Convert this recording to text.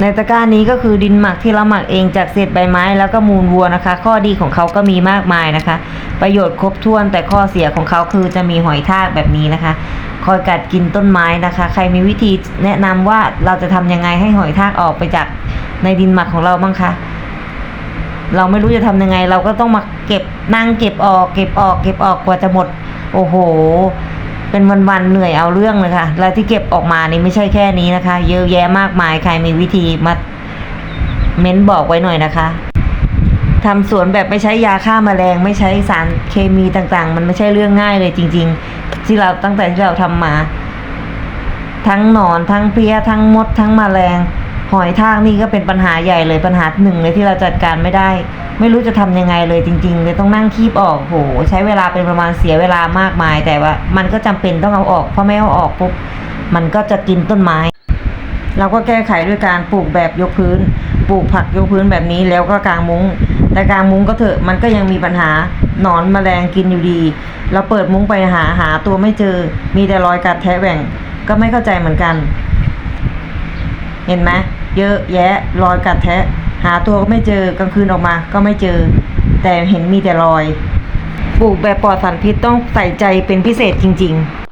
ในตะกร้านี้ก็คือดินหมักที่เราหมักเองจากเศษใบไม้แล้วก็มูลวัวนะคะ ข้อดีของเขาก็มีมากมายนะคะ ประโยชน์ครบถ้วนแต่ข้อเสียของเขาคือจะมีหอยทากแบบนี้นะคะ คอยกัดกินต้นไม้นะคะ ใครมีวิธีแนะนำว่าเราจะทำยังไงให้หอยทากออกไปจากในดินหมักของเราบ้างคะเราไม่รู้จะทำยังไง เราก็ต้องมาเก็บนั่งเก็บออก เก็บออก เก็บออกกว่าจะหมด โอ้โห เป็นวันๆเหนื่อยเอาเรื่องเลยค่ะ แล้วที่เก็บออกมานี่ไม่ใช่แค่นี้นะคะ เยอะแยะมากมายใครมีวิธีมาเม้นบอกไว้หน่อยนะคะทำสวนแบบไม่ใช้ยาฆ่าแมลง ไม่ใช้สารเคมีต่างๆ มันไม่ใช่เรื่องง่ายเลยจริง ๆ ที่เราตั้งแต่ที่เราทำมา ทั้งหนอนทั้งเพลี้ยทั้งมดทั้งแมลง หอยทากนี่ก็เป็นปัญหาใหญ่เลยปัญหาหนึ่งเลยที่เราจัดการไม่ได้ ไม่รู้จะทำยังไงเลยจริงๆเลยต้องนั่งคีบออกโห ใช้เวลาเป็นประมาณเสียเวลามากมาย แต่ว่ามันก็จำเป็นต้องเอาออกเพราะไม่เอาออกปุ๊บมันก็จะกินต้นไม้ เราก็แก้ไขด้วยการปลูกแบบยกพื้น ปลูกผักยกพื้นแบบนี้แล้วก็กางมุ้ง แต่กางมุ้งก็เถอะมันก็ยังมีปัญหาหนอนแมลงกินอยู่ดี เราเปิดมุ้งไปหาหาตัวไม่เจอ มีแต่รอยกัดแทะแหว่งก็ไม่เข้าใจเหมือนกัน เห็นไหมเยอะแยะรอยกัดแทะ หาตัวก็ไม่เจอกลางคืนออกมาก็ไม่เจอ แต่เห็นมีแต่รอย ปลูกแบบปลอดสารพิษต้องใส่ใจเป็นพิเศษจริง ๆ